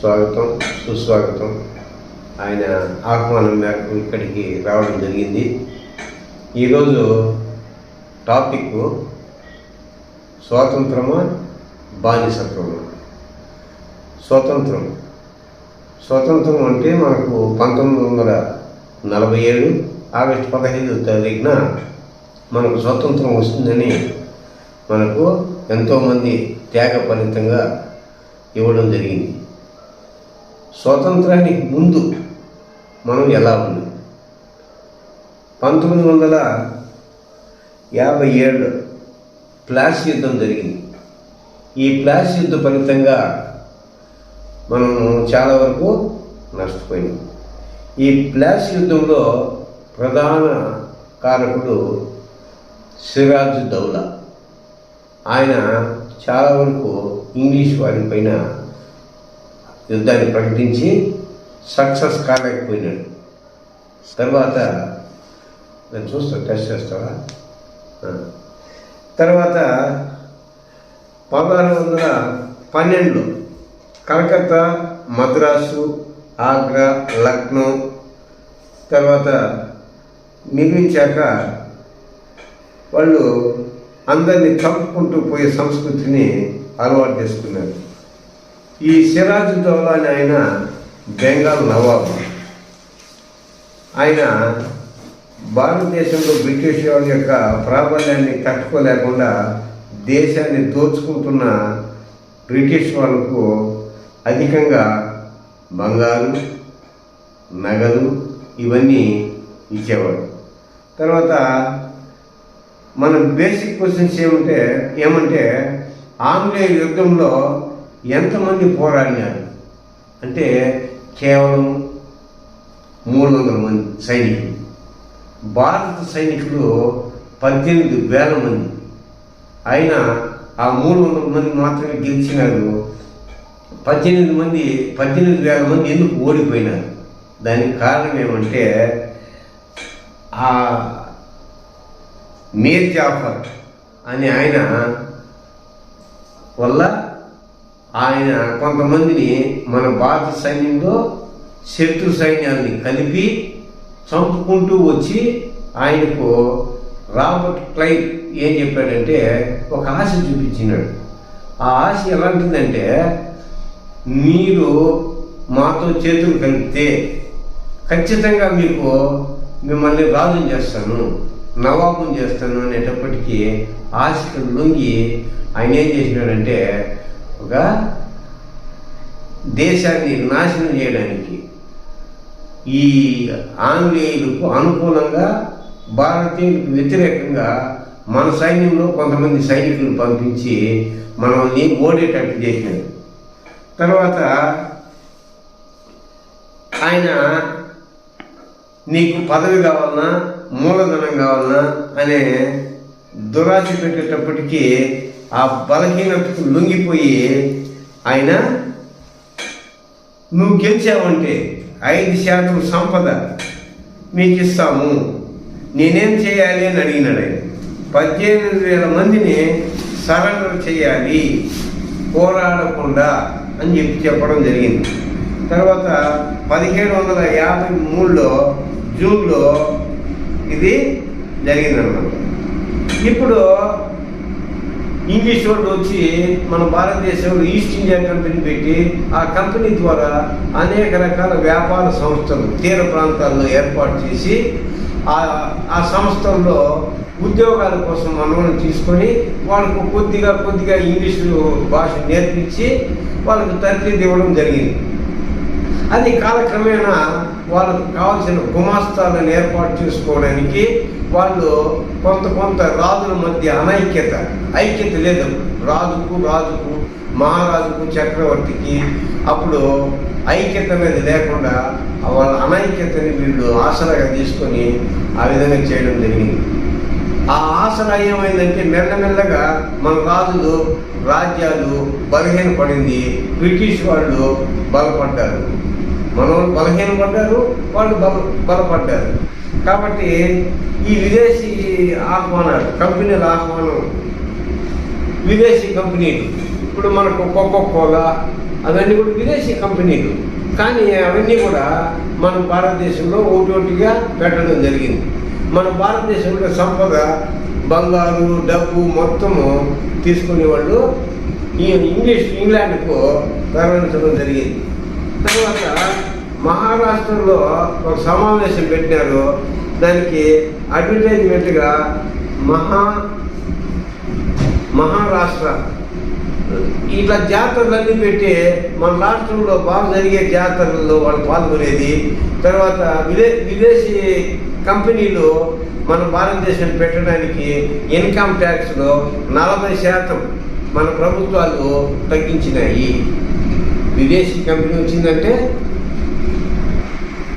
స్వాగతం సుస్వాగతం. ఆయన ఆహ్వానం మేరకు ఇక్కడికి రావడం జరిగింది. ఈరోజు టాపిక్ స్వాతంత్రమా బానిసత్వమా? స్వతంత్రం. స్వతంత్రం అంటే మనకు పంతొమ్మిది వందల నలభై ఏడు ఆగస్టు పదహైదు తారీఖున మనకు స్వతంత్రం వస్తుందని మనకు ఎంతోమంది త్యాగఫలితంగా ఇవ్వడం జరిగింది. స్వాతంత్రానికి ముందు మనం ఎలా ఉంది పంతొమ్మిది వందల యాభై ఏడు ప్లాస్ యుద్ధం జరిగింది. ఈ ప్లాస్ యుద్ధ ఫలితంగా మనం చాలా వరకు నష్టపోయినాం. ఈ ప్లాస్ యుద్ధంలో ప్రధాన కారకుడు సిరాజ్ దౌలా. ఆయన చాలా వరకు ఇంగ్లీష్ వారి పైన యుద్ధాన్ని ప్రకటించి సక్సెస్ కాలేకపోయినాడు. తర్వాత నేను చూస్తా టెస్ట్ చేస్తావా? తర్వాత పదహారు వందల పన్నెండులో కలకత్తా మద్రాసు ఆగ్రా లక్నో తర్వాత మిగిలించాక వాళ్ళు అందరినీ చంపుకుంటూ పోయే సంస్కృతిని అలవాటు చేసుకున్నారు. ఈ సిరాజ్ దౌలాని ఆయన బెంగాల్ నవాబు. ఆయన భారతదేశంలో బ్రిటిష్ వాళ్ళ యొక్క ప్రాబల్యాన్ని తట్టుకోలేకుండా దేశాన్ని దోచుకుంటున్న బ్రిటిష్ వాళ్ళకు అధికంగా బంగారు నగలు ఇవన్నీ ఇచ్చేవాడు తర్వాత మన బేసిక్ క్వశ్చన్స్ ఏమంటే ఏమంటే ఆంగ్లేయ యుద్ధంలో ఎంతమంది పోరాడినారు? అంటే కేవలం మూడు వందల మంది సైనికులు. భారత సైనికులు పద్దెనిమిది వేల మంది. అయినా ఆ మూడు వందల మంది మాత్రమే గెలిచినారు. పద్దెనిమిది మంది పద్దెనిమిది వేల మంది ఎందుకు ఓడిపోయినారు? దానికి కారణం ఏమంటే ఆ మీర్ జాఫర్ అని ఆయన వల్ల ఆయన కొంతమందిని మన భారత సైన్యంలో శత్రు సైన్యాన్ని కలిపి చంపుకుంటూ వచ్చి ఆయనకు రాబర్ట్ క్లైవ్ ఏం చెప్పాడంటే ఒక ఆశ చూపించినాడు. ఆ ఆశ ఎలాంటిదంటే మీరు మాతో చేతులు కలిపితే ఖచ్చితంగా మీకు మిమ్మల్ని రాజు చేస్తాను నవాబుని చేస్తాను అనేటప్పటికీ ఆశకు లొంగి ఆయన ఏం చేసినాడంటే ఒక దేశాన్ని నాశనం చేయడానికి ఈ ఆంగ్లేయులకు అనుకూలంగా భారతీయులకు వ్యతిరేకంగా మన సైన్యంలో కొంతమంది సైనికులను పంపించి మనల్ని ఓడేటట్టు చేశారు. తర్వాత ఆయన నీకు పదవి కావాలన్నా మూలధనం కావాలన్నా అనే దురాశ పెట్టేటప్పటికీ ఆ బలహీనతకు లొంగిపోయి ఆయన నువ్వు గెలిచావంటే ఐదు శాతం సంపద మీకు ఇస్తాము నేనేం చేయాలి? అని అడిగినాడు ఆయన. పద్దెనిమిది వేల మందిని సరెండర్ చేయాలి పోరాడకుండా అని చెప్పి చెప్పడం జరిగింది. తర్వాత పదిహేడు వందల యాభై మూడులో జూన్లో ఇది జరిగిందన్నమాట. ఇప్పుడు ఇంగ్లీష్ వాళ్ళు వచ్చి మన భారతదేశంలో ఈస్ట్ ఇండియా కంపెనీ పెట్టి ఆ కంపెనీ ద్వారా అనేక రకాల వ్యాపార సంస్థలు తీర ప్రాంతాల్లో ఏర్పాటు చేసి ఆ ఆ సంస్థల్లో ఉద్యోగాల కోసం మనల్ని తీసుకొని వాళ్ళకు కొద్దిగా కొద్దిగా ఇంగ్లీషు భాష నేర్పించి వాళ్ళకు తర్ఫీదు ఇవ్వడం జరిగింది. అది కాలక్రమేణా వాళ్ళకు కావాల్సిన గుమాస్తాలను ఏర్పాటు చేసుకోవడానికి వాళ్ళు కొంత కొంత రాజుల మధ్య అనైక్యత ఐక్యత లేదు. రాజుకు రాజుకు మహారాజుకు చక్రవర్తికి అప్పుడు ఐక్యత అనేది లేకుండా వాళ్ళ అనైక్యతని వీళ్ళు ఆసరాగా తీసుకొని ఆ విధంగా చేయడం జరిగింది. ఆ ఆసరా ఏమైందంటే మెల్లమెల్లగా మన రాజులు రాజ్యాలు బలహీనపడింది. బ్రిటిష్ వాళ్ళు బలపడ్డారు. మనోళ్ళు బలహీనపడ్డారు వాళ్ళు బల బలపడ్డారు. కాబట్టి ఈ విదేశీ ఆహ్వానాలు కంపెనీల ఆహ్వానం విదేశీ కంపెనీలు ఇప్పుడు మనకు కోకో కోలా అవన్నీ కూడా విదేశీ కంపెనీలు. కానీ అవన్నీ కూడా మన భారతదేశంలో ఒకటోటిగా పెట్టడం జరిగింది. మన భారతదేశంలో సంపద బంగారు డబ్బు మొత్తము తీసుకునే వాళ్ళు ఈ ఇంగ్లీష్ ఇంగ్లాండ్కు తరలించడం జరిగింది. తర్వాత మహారాష్ట్రలో ఒక సమావేశం పెట్టినారు దానికి అడ్వర్టైజ్మెంట్గా మహా మహారాష్ట్ర ఇట్లా జాతరలన్నీ పెట్టి మన రాష్ట్రంలో బాగా జరిగే జాతరల్లో వాళ్ళు పాల్గొనేది. తర్వాత విదే విదేశీ కంపెనీలు మన భారతదేశం పెట్టడానికి ఇన్కమ్ ట్యాక్స్లో నలభై శాతం మన ప్రభుత్వాలు తగ్గించినాయి. విదేశీ కంపెనీ వచ్చిందంటే